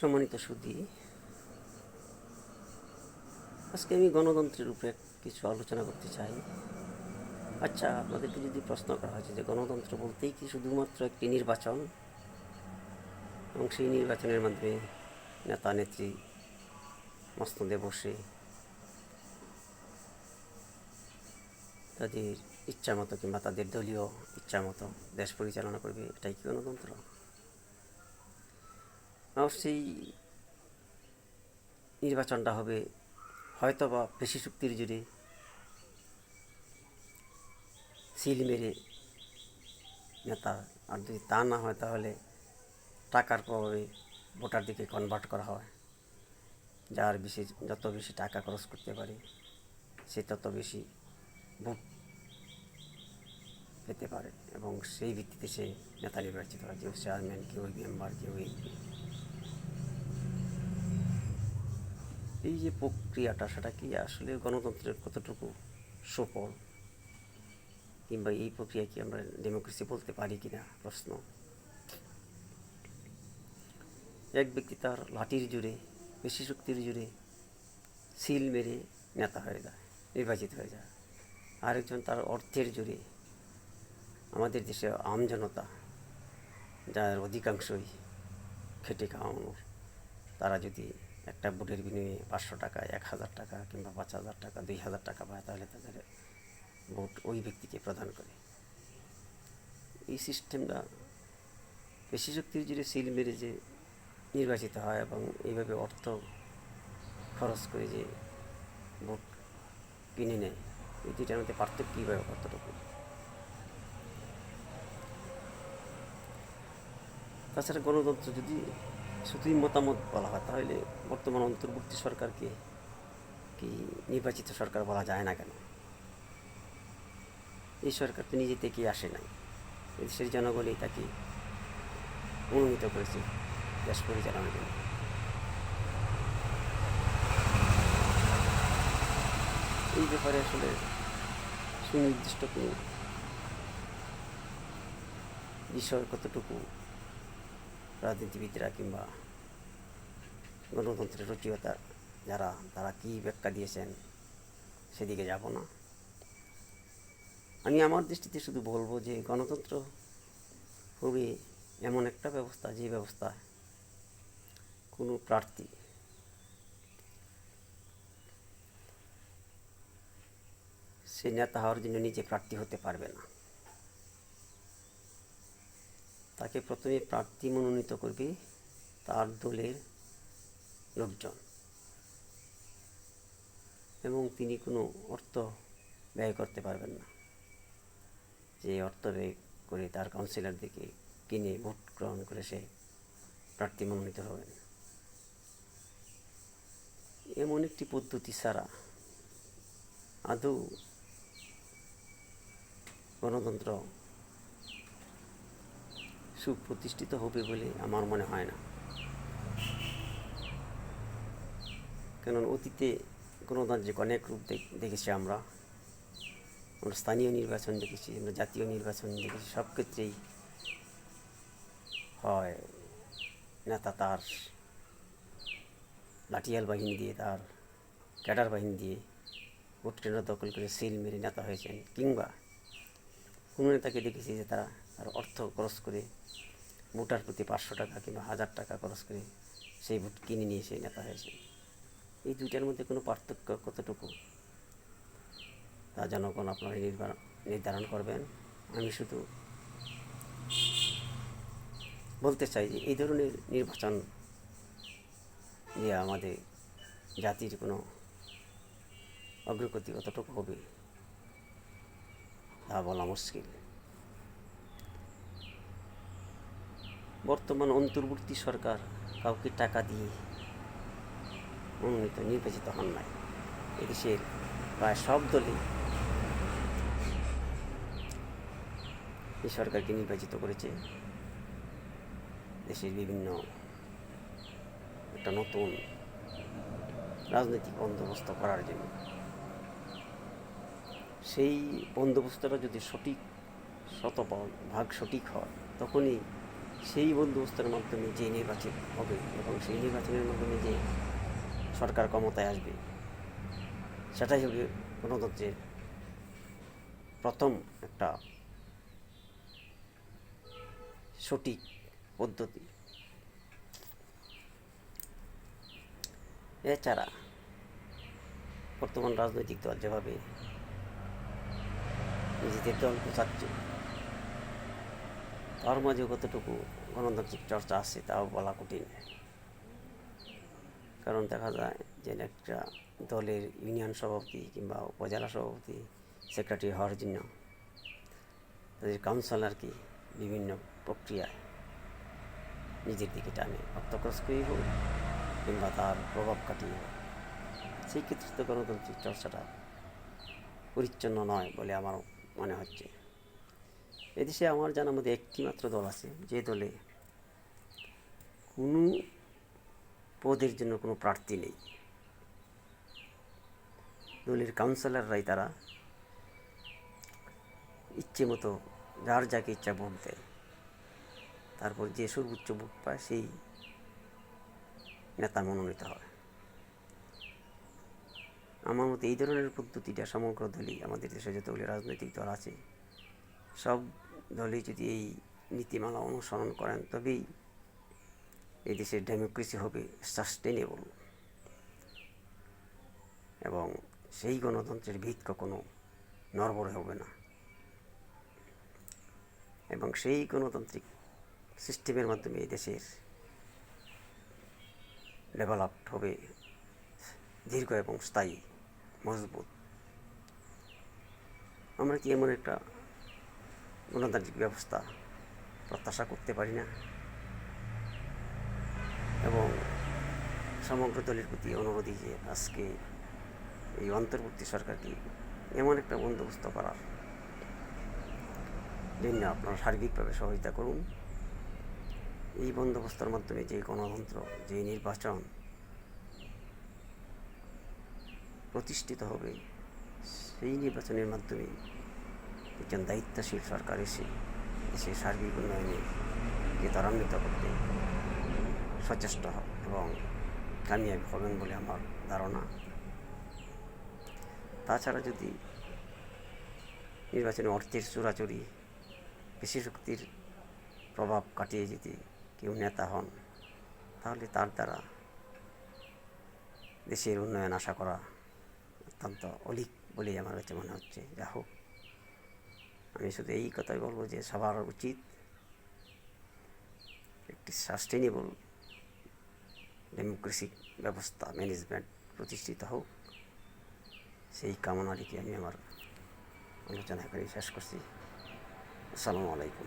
সম্মানিত সুদী আজকে আমি গণতন্ত্রের উপরে কিছু আলোচনা করতে চাই। আচ্ছা আপনাদেরকে যদি প্রশ্ন করা হয়েছে যে গণতন্ত্র বলতেই কি শুধুমাত্র একটি নির্বাচন? এবং সেই নির্বাচনের মাধ্যমে নেতা, নেত্রী, মস্তদে বসে তাদের ইচ্ছা মতো কিংবা তাদের দলীয় ইচ্ছা মতো দেশ পরিচালনা করবে, এটাই কি গণতন্ত্র? সেই নির্বাচনটা হবে হয়তো বা পেশি শক্তির জুড়ে সিল মেরে নেতা, আর যদি তা না হয় তাহলে টাকার প্রভাবে ভোটার দিকে কনভার্ট করা হয়। যার বেশি, যত বেশি টাকা খরচ করতে পারে, সে তত বেশি ভোট পেতে পারে এবং সেই ভিত্তিতে সে নেতা নির্বাচিত হয়। কেউ চেয়ারম্যান কেউ মেম্বার কেউ এমপি এই যে প্রক্রিয়াটা, সেটা কি আসলে গণতন্ত্রের কতটুকু সফল? কিংবা এই প্রক্রিয়া কি আমরা ডেমোক্রেসি বলতে পারি কিনা প্রশ্ন। এক ব্যক্তি তার লাঠির জুড়ে পেশি শক্তির জুড়ে সিল মেরে নেতা হয়ে যায়, নির্বাচিত হয়ে যায়। আরেকজন তার অর্থের জুড়ে, আমাদের দেশে আমজনতা যার অধিকাংশই খেটে খাওয়ানোর, তারা যদি একটা ভোটের বিনিময়ে পাঁচশো টাকা, এক হাজার টাকা কিংবা পাঁচ হাজার টাকা, দুই হাজার টাকা পায়, তাহলে তাদের ভোট ওই ব্যক্তিকে প্রদান করে। এই সিস্টেমটা বেশি শক্তির জুড়ে সিল মেরে যে নির্বাচিত হয় এবং এইভাবে অর্থ খরচ করে যে ভোট কিনে নেয়, এই দুইটার মধ্যে পার্থক্য কীভাবে কতটুকু? তাছাড়া গণতন্ত্র যদি শুধুই মতামত বলা হয়, তাহলে বর্তমান অন্তর্বর্তী সরকারকে কি নির্বাচিত সরকার বলা যায় না কেন? এই সরকার তো নিজে থেকেই আসে নাই। দেশের জনগণই তাকে অনুমিত করেছে দেশ পরিচালনার জন্য। এই ব্যাপারে আসলে সুনির্দিষ্ট কোনো বিষয় কতটুকু রাজনীতিবিদরা কিংবা গণতন্ত্রের রচয়িতা যারা, তারা কী ব্যাখ্যা দিয়েছেন? সেদিকে যাব না। আমি আমার দৃষ্টিতে শুধু বলব যে গণতন্ত্র খুবই এমন একটা ব্যবস্থা, যে ব্যবস্থা কোনো প্রার্থী সে নেতা হওয়ার জন্য নিজে প্রার্থী হতে পারবে না। তাকে প্রথমে প্রার্থী মনোনীত করবে তার দলের লোকজন। এবং তিনি কোনো অর্থ ব্যয় করতে পারবেন না। যে অর্থ ব্যয় করে তার কাউন্সিলরদেরকে কিনে ভোট গ্রহণ করে সে প্রার্থী মনোনীত হবেন এমন একটি পদ্ধতি ছাড়া আদৌ গণতন্ত্র সুপ্রতিষ্ঠিত হবে বলে আমার মনে হয় না। কারণ অতীতে গণতান্ত্রিক অনেক রূপ দেখ- দেখেছি আমরা আমরা স্থানীয় নির্বাচন দেখেছি, আমরা জাতীয় নির্বাচন দেখেছি, সব ক্ষেত্রেই হয় নেতা তার লাঠিয়াল বাহিনী দিয়ে, তার ক্যাডার বাহিনী দিয়ে ভোট কেন্দ্র দখল করে সিল মেরে নেতা হয়েছেন কিংবা কোনো নেতাকে দেখেছি যে তারা তার অর্থ খরচ করে ভোটার প্রতি পাঁচশো টাকা কিংবা হাজার টাকা খরচ করে সেই ভোট কিনে নিয়ে সেই নেতা হয়েছে। এই দুইটার মধ্যে কোনো পার্থক্য কতটুকু? তা জনগণ আপনারা নির্ধারণ করবেন। আমি শুধু বলতে চাই যে এই ধরনের নির্বাচন দিয়ে আমাদের জাতির কোনো অগ্রগতি কতটুকু হবে? তা বলা মুশকিল। বর্তমান অন্তর্বর্তী সরকার কাউকে টাকা দিয়ে মনোনীত, নির্বাচিত হন নাই। এদেশের প্রায় সব দলই এই সরকারকে নির্বাচিত করেছে। দেশের বিভিন্ন একটা নতুন রাজনৈতিক বন্দোবস্ত করার জন্য। সেই বন্দোবস্তটা যদি সঠিক শতভাগ সঠিক হয়, তখনই সেই বন্দোবস্তের মাধ্যমে যে নির্বাচন হবে এবং সেই নির্বাচনের মাধ্যমে যে সরকার ক্ষমতায় আসবে, সেটাই হবে গণতন্ত্রের প্রথম একটা সঠিক পদ্ধতি। এছাড়া বর্তমান রাজনৈতিক দল যেভাবে দল গোছাচ্ছে তার মাঝে কতটুকু গণতান্ত্রিক চর্চা আছে, তাও বলা কঠিন। কারণ দেখা যায় যে একটা দলের ইউনিয়ন সভাপতি কিংবা উপজেলা সভাপতি, সেক্রেটারি হওয়ার জন্য তাদের কাউন্সিলরকে বিভিন্ন প্রক্রিয়ায় নিজের দিকে টানে অর্থক্রস করেই হোক কিংবা তার প্রভাব কাটিয়ে হোক সেই ক্ষেত্রে তো গণতান্ত্রিক চর্চাটা পরিচ্ছন্ন নয় বলে আমার মনে হচ্ছে। এদেশে আমার জানার মধ্যে একটি মাত্র দল আছে, যে দলে কোনো পদের জন্য কোনো প্রার্থী নেই। দলের কাউন্সিলররাই তারা ইচ্ছে মতো যার যাকে ইচ্ছা ভোট দেয়। তারপর যে সর্বোচ্চ ভোট পায় সেই নেতা মনোনীত হয়। আমার মতে এই ধরনের পদ্ধতিটা সমগ্র দলই আমাদের দেশে যতগুলি রাজনৈতিক দল আছে, সব দলই যদি এই নীতিমালা অনুসরণ করেন তবেই এই দেশের ডেমোক্রেসি হবে সাস্টেনেবল এবং সেই গণতন্ত্রের ভিত কখনো নড়বড়ে হবে না। এবং সেই গণতান্ত্রিক সিস্টেমের মাধ্যমে এই দেশের ডেভেলপড হবে দীর্ঘ এবং স্থায়ী। মজবুত আমরা কি এমন একটা গণতান্ত্রিক ব্যবস্থা প্রত্যাশা করতে পারি না? এবং সমগ্র দলের প্রতি অনুরোধই যে আজকে এই অন্তর্বর্তী সরকারকে এমন একটা বন্দোবস্ত করার জন্য আপনারা সার্বিকভাবে সহযোগিতা করুন। এই বন্দোবস্তের মাধ্যমে যে গণতন্ত্র, যে নির্বাচন প্রতিষ্ঠিত হবে, সেই নির্বাচনের মাধ্যমে একজন দায়িত্বশীল সরকার এসে দেশের সার্বিক উন্নয়নে যে ত্বরান্বিত করতে সচেষ্ট এবং কামিয়াবি হবেন বলে আমার ধারণা। তাছাড়া যদি নির্বাচনে অর্থের চোরাচুরি, বেশি শক্তির প্রভাব কাটিয়ে যদি কেউ নেতা হন, তাহলে তার দ্বারা দেশের উন্নয়ন আশা করা অত্যন্ত অলিক বলেই আমার কাছে মনে হচ্ছে। যা হোক, আমি শুধু এই কথাই বলব যে সবার উচিত একটি সাস্টেনেবল ডেমোক্রেসিক ব্যবস্থা ম্যানেজমেন্ট প্রতিষ্ঠিত হোক। সেই কামনা রেখে আমি আমার আলোচনা করে শেষ করছি। আসসালামু আলাইকুম।